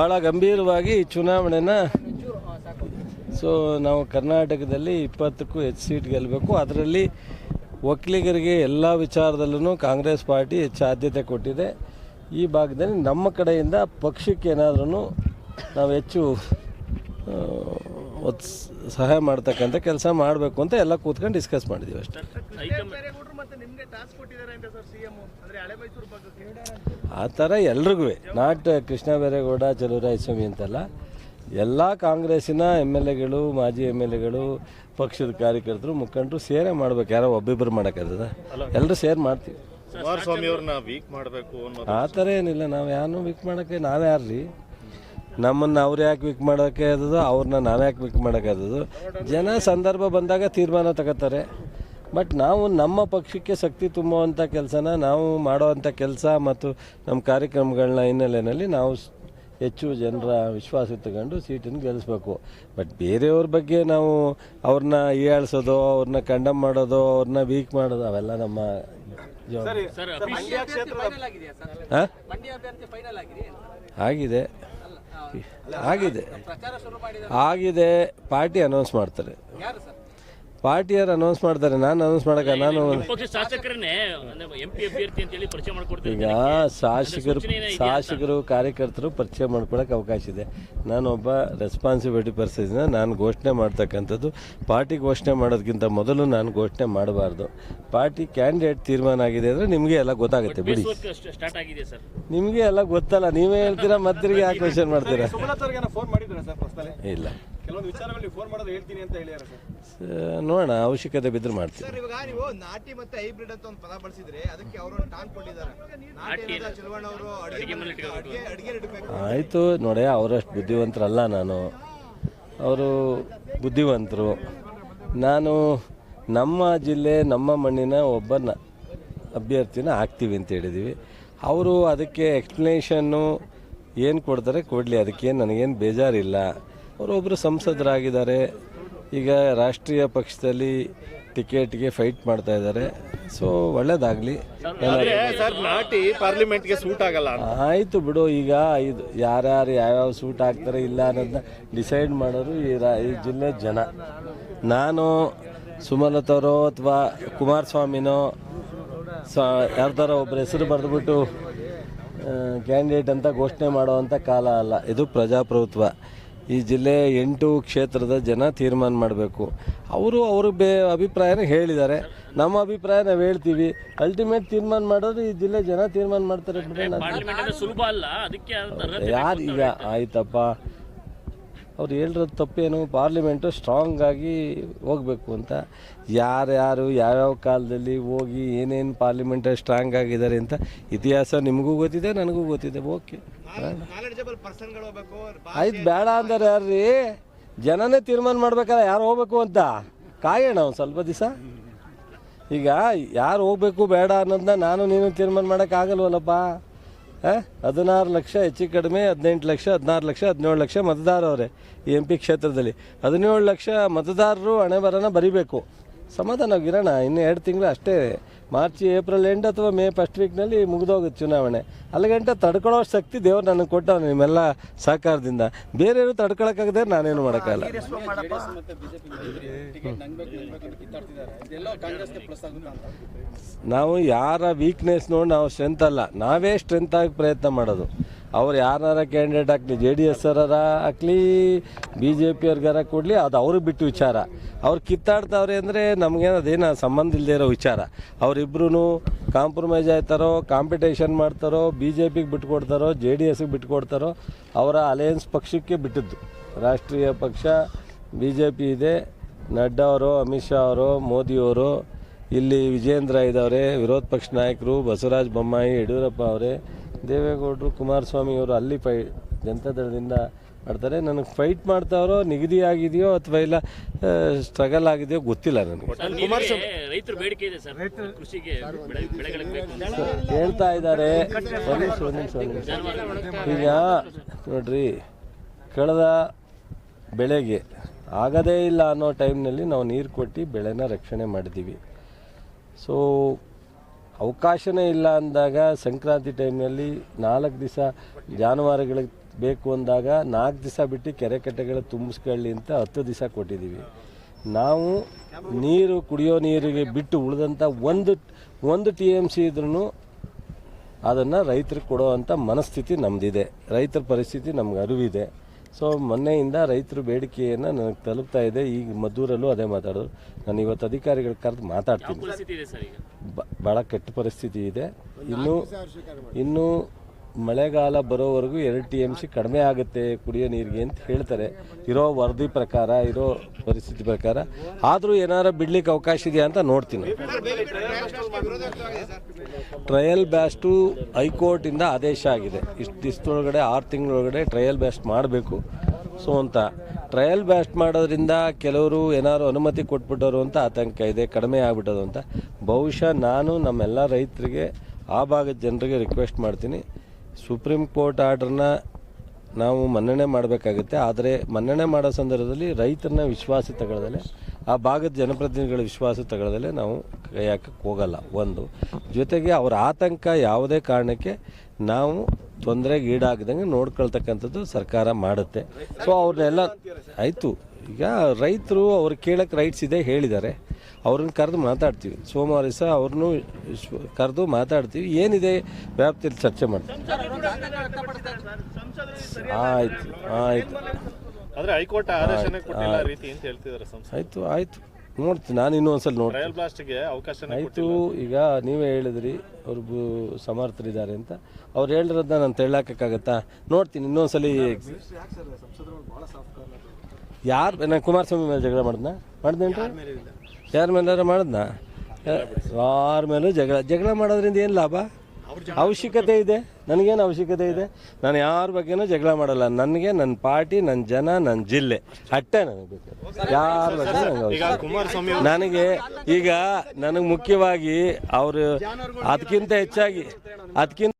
ಭಾಳ ಗಂಭೀರವಾಗಿ ಈ ಚುನಾವಣೆನ ಸೊ ನಾವು ಕರ್ನಾಟಕದಲ್ಲಿ ಇಪ್ಪತ್ತಕ್ಕೂ ಹೆಚ್ಚು ಸೀಟ್ ಗೆಲ್ಲಬೇಕು. ಅದರಲ್ಲಿ ಒಕ್ಕಲಿಗರಿಗೆ ಎಲ್ಲ ವಿಚಾರದಲ್ಲೂ ಕಾಂಗ್ರೆಸ್ ಪಾರ್ಟಿ ಹೆಚ್ಚು ಆದ್ಯತೆ ಕೊಟ್ಟಿದೆ. ಈ ಭಾಗದಲ್ಲಿ ನಮ್ಮ ಕಡೆಯಿಂದ ಪಕ್ಷಕ್ಕೆ ಏನಾದ್ರೂ ನಾವು ಹೆಚ್ಚು ಒತ್ ಸಹಾಯ ಮಾಡ್ತಕ್ಕಂಥ ಕೆಲಸ ಮಾಡಬೇಕು ಅಂತ ಎಲ್ಲ ಕೂತ್ಕೊಂಡು ಡಿಸ್ಕಸ್ ಮಾಡಿದ್ದೀವಿ ಅಷ್ಟೇ. ಆ ಥರ ಎಲ್ರಿಗೂ. ನಾಟ್ ಕೃಷ್ಣ ಬೈರೇಗೌಡ ಚಲುವರಾಯಸ್ವಾಮಿ ಅಂತೆಲ್ಲ. ಎಲ್ಲ ಕಾಂಗ್ರೆಸ್ಸಿನ ಎಂ ಎಲ್ ಎಗಳು ಮಾಜಿ ಎಂ ಎಲ್ ಎಗಳು ಪಕ್ಷದ ಕಾರ್ಯಕರ್ತರು ಮುಖಂಡರು ಸೇರೇ ಮಾಡ್ಬೇಕು. ಯಾರೋ ಒಬ್ಬಿಬ್ಬರು ಮಾಡೋಕ್ಕಾಗದ ಎಲ್ಲರೂ ಸೇರ್ ಮಾಡ್ತೀವಿ. ಕುಮಾರಸ್ವಾಮಿ ಅವ್ರನ್ನ ವೀಕ್ ಮಾಡಬೇಕು ಅನ್ನೋ ಆ ಥರ ಏನಿಲ್ಲ. ನಾವು ಯಾರನ್ನೂ ವೀಕ್ ಮಾಡೋಕ್ಕೆ ನಾವು ಯಾರ್ರಿ? ನಮ್ಮನ್ನು ಅವ್ರು ಯಾಕೆ ವಿಕ್ ಮಾಡೋಕ್ಕೆ ಆದದು ಅವ್ರನ್ನ ನಾನು ಯಾಕೆ ವಿಕ್ ಮಾಡೋಕ್ಕಾದದು ಜನ ಸಂದರ್ಭ ಬಂದಾಗ ತೀರ್ಮಾನ ತಗೋತಾರೆ. ಬಟ್ ನಾವು ನಮ್ಮ ಪಕ್ಷಕ್ಕೆ ಶಕ್ತಿ ತುಂಬುವಂಥ ಕೆಲಸನ ನಾವು ಮಾಡೋವಂಥ ಕೆಲಸ ಮತ್ತು ನಮ್ಮ ಕಾರ್ಯಕ್ರಮಗಳನ್ನ ಹಿನ್ನೆಲೆಯಲ್ಲಿ ನಾವು ಸ್- ಹೆಚ್ಚು ಜನರ ವಿಶ್ವಾಸ ತಗೊಂಡು ಸೀಟನ್ನು ಗೆಲ್ಲಿಸ್ಬೇಕು. ಬಟ್ ಬೇರೆಯವ್ರ ಬಗ್ಗೆ ನಾವು ಅವ್ರನ್ನ ಹೀಯಾಳ್ಸೋದು ಅವ್ರನ್ನ ಕಂಡಮ್ ಮಾಡೋದು ಅವ್ರನ್ನ ವೀಕ್ ಮಾಡೋದು ಅವೆಲ್ಲ ನಮ್ಮ ಜವಾಬ್ದಾರಿ. ಆಗಿದೆ. ಆಗಿದೆ. ಆಗಿದೆ. ಪಾರ್ಟಿ ಅನೌನ್ಸ್ ಮಾಡ್ತಾರೆ. ಪಾರ್ಟಿಯವ್ರು ಅನೌನ್ಸ್ ಮಾಡ್ತಾರೆ ನಾನು ಅನೌನ್ಸ್ ಮಾಡಕ ನಾನು ಶಾಸಕರನ್ನೇ ಅಭ್ಯರ್ಥಿ ಅಂತೇಳಿ ಪರಿಚಯ ಈಗ ಶಾಸಕರು ಶಾಸಕರು ಕಾರ್ಯಕರ್ತರು ಪರಿಚಯ ಮಾಡ್ಕೊಳಕ್ಕೆ ಅವಕಾಶ ಇದೆ. ನಾನೊಬ್ಬ ರೆಸ್ಪಾನ್ಸಿಬಿಲಿಟಿ ಪರ್ಸನ್ ನಾನು ಘೋಷಣೆ ಮಾಡ್ತಕ್ಕಂಥದ್ದು. ಪಾರ್ಟಿ ಘೋಷಣೆ ಮಾಡೋದಕ್ಕಿಂತ ಮೊದಲು ನಾನು ಘೋಷಣೆ ಮಾಡಬಾರ್ದು. ಪಾರ್ಟಿ ಕ್ಯಾಂಡಿಡೇಟ್ ತೀರ್ಮಾನ ಆಗಿದೆ ಅಂದರೆ ನಿಮಗೆ ಎಲ್ಲ ಗೊತ್ತಾಗುತ್ತೆ ಬಿಡಿ. ಸ್ಟಾರ್ಟ್ ಆಗಿದೆ ಸರ್ ನಿಮಗೆ ಎಲ್ಲ ಗೊತ್ತಲ್ಲ ನೀವೇ ಹೇಳ್ತೀರಾ ಮತ್ತೆ ಯಾಕೆ ಕ್ವಶನ್ ಮಾಡ್ತೀರಾ? ಸುಮಲತಾ ಫೋನ್ ಮಾಡಿದ್ರ ಸರ್ ಪ್ರಸ್ತಲ್ಲಿ ಇಲ್ಲ. ಕೆಲವೊಂದು ವಿಚಾರಗಳು ಫೋನ್ ಮಾಡೋದು ಹೇಳ್ತೀನಿ ಅಂತ ಹೇಳಿದಾರೆ ಸರ್. ನೋಡೋಣ ಅವಶ್ಯಕತೆ ಬಿದ್ದರೆ ಮಾಡ್ತೀನಿ ಸರ್ ಇವಾಗ ನೀವು ನಾಟಿ ಮತ್ತೆ ಹೈಬ್ರಿಡ್ ಅಂತ ಒಂದು ಪದ ಬಳಸಿದ್ರೆ ಅದಕ್ಕೆ ಅವರು ಟಾಂಗ್ ಕೊಟ್ಟಿದ್ದಾರೆ. ನಾಟಿ ಅನ್ನೋದು ಚಲುವಣ್ಣ ಅವರು ಅಡಿಗೆ ಅಡಿಗೆ ಅಡಿಗೆ ಇಡಬೇಕು. ಆಯಿತು ನೋಡಿ ಅವರಷ್ಟು ಬುದ್ಧಿವಂತರಲ್ಲ ನಾನು. ಅವರು ಬುದ್ಧಿವಂತರು. ನಾನು ನಮ್ಮ ಜಿಲ್ಲೆ ನಮ್ಮ ಮಣ್ಣಿನ ಒಬ್ಬನ ಅಭ್ಯರ್ಥಿನ ಹಾಕ್ತೀವಿ ಅಂತ ಹೇಳಿದ್ದೀವಿ ಅವರು ಅದಕ್ಕೆ ಎಕ್ಸ್ಪ್ಲನೇಷನ್ನು ಏನು ಕೊಡ್ತಾರೆ ಕೊಡಲಿ ಅದಕ್ಕೇನು ನನಗೇನು ಬೇಜಾರಿಲ್ಲ. ಅವರೊಬ್ಬರು ಸಂಸದರಾಗಿದ್ದಾರೆ. ಈಗ ರಾಷ್ಟ್ರೀಯ ಪಕ್ಷದಲ್ಲಿ ಟಿಕೆಟ್ಗೆ ಫೈಟ್ ಮಾಡ್ತಾ ಇದ್ದಾರೆ. ಸೊ ಒಳ್ಳೇದಾಗಲಿ. ನಾಟಿ ಪಾರ್ಲಿಮೆಂಟ್ಗೆ ಸೂಟ್ ಆಗಲ್ಲ ಆಯಿತು ಬಿಡು ಈಗ ಇದು ಯಾರ್ಯಾರು ಯಾವ್ಯಾವ ಸೂಟ್ ಆಗ್ತಾರೆ ಇಲ್ಲ ಅನ್ನೋದನ್ನ ಡಿಸೈಡ್ ಮಾಡೋರು ಈ ರಾ ಈ ಜಿಲ್ಲೆ ಜನ. ನಾನು ಸುಮಲತಾರೋ ಅಥವಾ ಕುಮಾರಸ್ವಾಮಿನೋ ಸ ಯಾರ್ದಾರ ಒಬ್ಬರ ಹೆಸರು ಬರೆದ್ಬಿಟ್ಟು ಕ್ಯಾಂಡಿಡೇಟ್ ಅಂತ ಘೋಷಣೆ ಮಾಡೋವಂಥ ಕಾಲ ಅಲ್ಲ. ಇದು ಪ್ರಜಾಪ್ರಭುತ್ವ. ಈ ಜಿಲ್ಲೆ ಎಂಟು ಕ್ಷೇತ್ರದ ಜನ ತೀರ್ಮಾನ ಮಾಡಬೇಕು. ಅವರು ಅವ್ರ ಬೇ ಅಭಿಪ್ರಾಯನ ಹೇಳಿದ್ದಾರೆ. ನಮ್ಮ ಅಭಿಪ್ರಾಯ ನಾವು ಹೇಳ್ತೀವಿ. ಅಲ್ಟಿಮೇಟ್ ತೀರ್ಮಾನ ಮಾಡೋದು ಈ ಜಿಲ್ಲೆ ಜನ ತೀರ್ಮಾನ ಮಾಡ್ತಾರೆ ಸುಲಭ ಅಲ್ಲ. ಅದಕ್ಕೆ ಯಾರು ಈಗ ಆಯ್ತಪ್ಪ. ಅವ್ರು ಹೇಳಿರೋದು ತಪ್ಪೇನು ಪಾರ್ಲಿಮೆಂಟು ಸ್ಟ್ರಾಂಗ್ ಆಗಿ ಹೋಗಬೇಕು ಅಂತ. ಯಾರ್ಯಾರು ಯಾವ್ಯಾವ ಕಾಲದಲ್ಲಿ ಹೋಗಿ ಏನೇನು ಪಾರ್ಲಿಮೆಂಟಲ್ಲಿ ಸ್ಟ್ರಾಂಗ್ ಆಗಿದ್ದಾರೆ ಅಂತ ಇತಿಹಾಸ ನಿಮಗೂ ಗೊತ್ತಿದೆ ನನಗೂ ಗೊತ್ತಿದೆ. ಓಕೆ ಆಯ್ತು ಬೇಡ ಅಂದ್ರೆ ಯಾರ್ರಿ? ಜನನೇ ತೀರ್ಮಾನ ಮಾಡ್ಬೇಕಲ್ಲ ಯಾರು ಹೋಗ್ಬೇಕು ಅಂತ? ಕಾಯೋಣ ಒಂದು ಸ್ವಲ್ಪ ದಿವಸ. ಈಗ ಯಾರು ಹೋಗ್ಬೇಕು ಬೇಡ ಅನ್ನೋದನ್ನ ನಾನು ನೀನು ತೀರ್ಮಾನ ಮಾಡೋಕ್ಕಾಗಲ್ವಲ್ಲಪ್ಪ ಹಾಂ? ಹದಿನಾರು ಲಕ್ಷ ಹೆಚ್ಚು ಕಡಿಮೆ ಹದಿನೆಂಟು ಲಕ್ಷ ಹದಿನಾರು ಲಕ್ಷ ಹದಿನೇಳು ಲಕ್ಷ ಮತದಾರವ್ರೆ ಈ ಎಂ ಪಿ ಕ್ಷೇತ್ರದಲ್ಲಿ. ಹದಿನೇಳು ಲಕ್ಷ ಮತದಾರರು ಹಣೆ ಬರೋಣ ಬರಿಬೇಕು. ಸಮಾಧಾನವಾಗಿರೋಣ ಇನ್ನು ಎರಡು ತಿಂಗಳು ಅಷ್ಟೇ ಮಾರ್ಚ್, ಏಪ್ರಿಲ್ ಎಂಡ್ ಅಥವಾ ಮೇ ಫಸ್ಟ್ ವೀಕ್ನಲ್ಲಿ ಮುಗಿದೋಗುತ್ತೆ ಚುನಾವಣೆ. ಅಲ್ಲಿಗಂಟ ತಡ್ಕೊಳ್ಳೋ ಶಕ್ತಿ ದೇವರು ನನಗೆ ಕೊಟ್ಟವನು ನಿಮ್ಮೆಲ್ಲ ಸಹಕಾರದಿಂದ. ಬೇರೆಯವರು ತಡ್ಕೊಳಕ್ಕಾಗದೆ ನಾನೇನು ಮಾಡೋಕ್ಕಲ್ಲ ನಾವು ಯಾರ ವೀಕ್ನೆಸ್ ನೋಡಿ ನಾವು ಸ್ಟ್ರೆಂತ್ ಅಲ್ಲ. ನಾವೇ ಸ್ಟ್ರೆಂತ್ ಆಗಿ ಪ್ರಯತ್ನ ಮಾಡೋದು. ಅವ್ರು ಯಾರನ್ನಾರ ಕ್ಯಾಂಡಿಡೇಟ್ ಹಾಕ್ಲಿ ಜೆ ಡಿ ಎಸ್ ಅವರ ಹಾಕ್ಲಿ ಬಿ ಜೆ ಪಿ ಅವ್ರಿಗಾರ ಕೊಡಲಿ, ಅದು ಅವ್ರಿಗೆ ಬಿಟ್ಟು ವಿಚಾರ. ಅವ್ರು ಕಿತ್ತಾಡ್ತಾವ್ರೆ ಅಂದರೆ ನಮಗೇನು ಅದೇನು ಸಂಬಂಧ ಇಲ್ಲದೆ ಇರೋ ವಿಚಾರ. ಅವರಿಬ್ರು ಕಾಂಪ್ರಮೈಸ್ ಆಯ್ತಾರೋ ಕಾಂಪಿಟೇಷನ್ ಮಾಡ್ತಾರೋ ಬಿ ಜೆ ಪಿಗೆ ಬಿಟ್ಕೊಡ್ತಾರೋ, ಜೆ ಡಿ ಎಸ್ಗೆ ಬಿಟ್ಕೊಡ್ತಾರೋ, ಅವರ ಅಲಯನ್ಸ್ ಪಕ್ಷಕ್ಕೆ ಬಿಟ್ಟಿದ್ದು. ರಾಷ್ಟ್ರೀಯ ಪಕ್ಷ ಬಿ ಜೆ ಪಿ ಇದೆ. ನಡ್ಡಾ ಅವರು, ಅಮಿತ್ ಶಾ ಅವರು ಮೋದಿಯವರು ಇಲ್ಲಿ ವಿಜೇಂದ್ರ ಇದ್ದವರೇ, ವಿರೋಧ ಪಕ್ಷ ನಾಯಕರು, ಬಸವರಾಜ ಬೊಮ್ಮಾಯಿ, ಯಡಿಯೂರಪ್ಪ ಅವರೇ, ದೇವೇಗೌಡರು, ಕುಮಾರಸ್ವಾಮಿ ಅವರು ಅಲ್ಲಿ ಪೈ, ಜನತಾದಳದಿಂದ ಮಾಡ್ತಾರೆ. ನನಗೆ ಫೈಟ್ ಮಾಡ್ತಾವ್ರೋ ನಿಗದಿ ಆಗಿದೆಯೋ ಅಥವಾ ಇಲ್ಲ ಸ್ಟ್ರಗಲ್ ಆಗಿದೆಯೋ ಗೊತ್ತಿಲ್ಲ ನನಗೆ. ನೀರಿಗೆ ರೈತರ ಬೇಡಿಕೆ ಇದೆ ಸರ್. ಕೃಷಿಗೆ ಬೆಳೆಗಳಿಗೆ ಬೇಕು ಅಂತ. ಹೇಳ್ತಾ ಇದ್ದಾರೆ. ಒಂದು ನಿಮಿಷ ಒಂದು ನಿಮಿಷ ಒಂದು ನಿಮಿಷ. ಈಗ ನೋಡ್ರಿ ಕಳೆದ ಬೆಳೆಗೆ ಆಗದೇ ಇಲ್ಲ ಅನ್ನೋ ಟೈಮ್ನಲ್ಲಿ ನಾವು ನೀರು ಕೊಟ್ಟು ಬೆಳೆನ ರಕ್ಷಣೆ ಮಾಡಿದ್ದೀವಿ ಸೊ ಅವಕಾಶನೇ ಇಲ್ಲ ಅಂದಾಗ ಸಂಕ್ರಾಂತಿ ಟೈಮ್ನಲ್ಲಿ ನಾಲ್ಕು ದಿವಸ ಜಾನುವಾರುಗಳಿಗೆ ಬೇಕು ಅಂದಾಗ ನಾಲ್ಕು ದಿವಸ ಬಿಟ್ಟು ಕೆರೆ ಕಟ್ಟೆಗಳು ತುಂಬಿಸ್ಕೊಳ್ಳಿ ಅಂತ ಹತ್ತು ದಿವಸ ಕೊಟ್ಟಿದ್ದೀವಿ. ನಾವು ನೀರು ಕುಡಿಯೋ ನೀರಿಗೆ ಬಿಟ್ಟು ಉಳಿದಂಥ ಒಂದು ಒಂದು ಟಿ ಎಂ ಸಿ ಇದ್ರೂ ಅದನ್ನು ರೈತರಿಗೆ ಕೊಡೋ ಅಂಥ ಮನಸ್ಥಿತಿ ನಮ್ಮದಿದೆ ರೈತರ ಪರಿಸ್ಥಿತಿ ನಮ್ಗೆ ಅರಿವಿದೆ. ಸೊ ಮೊನ್ನೆಯಿಂದ ರೈತರ ಬೇಡಿಕೆಯನ್ನು ನನಗೆ ತಲುಪ್ತಾ ಇದೆ. ಈಗ ಮದ್ದೂರಲ್ಲೂ ಅದೇ ಮಾತಾಡೋದು. ನಾನು ಇವತ್ತು ಅಧಿಕಾರಿಗಳ ಕರೆದು ಮಾತಾಡ್ತೀನಿ. ಭಾಳ ಕೆಟ್ಟ ಪರಿಸ್ಥಿತಿ ಇದೆ. ಇನ್ನೂ ಇನ್ನು ಮಳೆಗಾಲ ಬರೋವರೆಗೂ ಎರಡು ಟಿ ಎಂ ಸಿ ಕಡಿಮೆ ಆಗುತ್ತೆ ಕುಡಿಯೋ ನೀರಿಗೆ ಅಂತ ಹೇಳ್ತಾರೆ. ಇರೋ ವರದಿ ಪ್ರಕಾರ, ಇರೋ ಪರಿಸ್ಥಿತಿ ಪ್ರಕಾರ. ಆದರೂ ಏನಾರ ಬಿಡ್ಲಿಕ್ಕೆ ಅವಕಾಶ ಇದೆಯಾ ಅಂತ ನೋಡ್ತೀನಿ. ಟ್ರಯಲ್ ಬ್ಯಾಸ್ಟು ಹೈಕೋರ್ಟಿಂದ ಆದೇಶ ಆಗಿದೆ. ಇಷ್ಟು ದಿವಸದೊಳಗಡೆ ಆರು ತಿಂಗಳೊಳಗಡೆ ಟ್ರಯಲ್ ಬ್ಯಾಸ್ಟ್ ಮಾಡಬೇಕು. ಸೊ ಅಂತ. ಟ್ರಯಲ್ ಬ್ಯಾಸ್ಟ್ ಮಾಡೋದ್ರಿಂದ ಕೆಲವರು ಏನಾದ್ರು ಅನುಮತಿ ಕೊಟ್ಬಿಟ್ಟರು ಅಂತ ಆತಂಕ ಇದೆ, ಕಡಿಮೆ ಆಗ್ಬಿಟ್ಟದು ಅಂತ. ಬಹುಶಃ ನಾನು ನಮ್ಮೆಲ್ಲ ರೈತರಿಗೆ, ಆ ಭಾಗದ ಜನರಿಗೆ ರಿಕ್ವೆಸ್ಟ್ ಮಾಡ್ತೀನಿ. ಸುಪ್ರೀಂ ಕೋರ್ಟ್ ಆರ್ಡ್ರನ್ನ ನಾವು ಮನ್ನಣೆ ಮಾಡಬೇಕಾಗುತ್ತೆ. ಆದರೆ ಮನ್ನಣೆ ಮಾಡೋ ಸಂದರ್ಭದಲ್ಲಿ ರೈತರನ್ನ ವಿಶ್ವಾಸ ತಗೊಳ್ಳದಲ್ಲೇ, ಆ ಭಾಗದ ಜನಪ್ರತಿನಿಧಿಗಳ ವಿಶ್ವಾಸ ತಗೊಳ್ಳದಲ್ಲೇ ನಾವು ಕೈ ಹಾಕಕ್ಕೆ ಹೋಗಲ್ಲ. ಒಂದು, ಜೊತೆಗೆ ಅವರ ಆತಂಕ ಯಾವುದೇ ಕಾರಣಕ್ಕೆ ನಾವು ತೊಂದರೆಗೆ ಈಡಾಗದಂಗೆ ನೋಡ್ಕೊಳ್ತಕ್ಕಂಥದ್ದು ಸರ್ಕಾರ ಮಾಡುತ್ತೆ. ಸೊ ಅವ್ರನ್ನೆಲ್ಲ, ಆಯಿತು. ಈಗ ರೈತರು ಅವ್ರು ಕೇಳಕ್ಕೆ ರೈಟ್ಸ್ ಇದೆ ಹೇಳಿದ್ದಾರೆ. ಅವ್ರನ್ನ ಕರೆದು ಮಾತಾಡ್ತೀವಿ. ಸೋಮವಾರ ದಿವಸ ಅವ್ರನ್ನೂ ಕರೆದು ಮಾತಾಡ್ತೀವಿ. ಏನಿದೆ ವ್ಯಾಪ್ತಿಯಲ್ಲಿ ಚರ್ಚೆ ಮಾಡ್ತೀವಿ. ಆಯ್ತು ಆಯ್ತು. ಆದ್ರೆ ಹೈಕೋರ್ಟ್ ಆದೇಶನೇ ಕೊಟ್ಟಿಲ್ಲ ರೀತಿ ಅಂತ ಹೇಳ್ತಿದ್ದಾರೆ ಸಂಸ್ಥೆ. ಆಯ್ತು ಆಯ್ತು. ನೋಡ್ತೀನಿ ನಾನು ಇನ್ನೂ ಒಂದ್ಸಲ ನೋಡ್ತೀನಿ ಆಯಿತು ಈಗ ನೀವೇ ಹೇಳಿದ್ರಿ ಅವ್ರು ಬು- ಸಮರ್ಥರಿದ್ದಾರೆ ಅಂತ. ಅವ್ರು ಹೇಳಿರೋದನ್ನ ನಾನು ತೆಳ್ಳಾಕಕ್ಕಾಗತ್ತಾ? ನೋಡ್ತೀನಿ ಇನ್ನೊಂದ್ಸಲಿ ಯಾರು ನಾನು ಕುಮಾರಸ್ವಾಮಿ ಮೇಲೆ ಜಗಳ ಮಾಡಿದ್ನ? ಮಾಡಿದ್ನೇನ್ರಿ? ಯಾರ ಮೇಲಾರ ಮಾಡಿದ್ನಾ? ಯಾರ ಮೇಲೂ ಜಗಳ ಜಗಳ ಮಾಡೋದ್ರಿಂದ ಏನು ಲಾಭ? ಅವಶ್ಯಕತೆ ಇದೆ. ನನಗೇನು ಅವಶ್ಯಕತೆ ಇದೆ? ನಾನು ಯಾರ ಬಗ್ಗೆನೂ ಜಗಳ ಮಾಡಲ್ಲ. ನನಗೆ ನನ್ನ ಪಾರ್ಟಿ ನನ್ನ ಜನ ನನ್ನ ಜಿಲ್ಲೆ. ಅಟ್ಟೆ ನನಗೆ ಬೇಕು. ಯಾರ ಬಗ್ಗೆ ನನಗೆ ನನಗೆ ಈಗ ನನಗೆ ಮುಖ್ಯವಾಗಿ ಅವರು ಅದಕ್ಕಿಂತ ಹೆಚ್ಚಾಗಿ ಅದಕ್ಕಿಂತ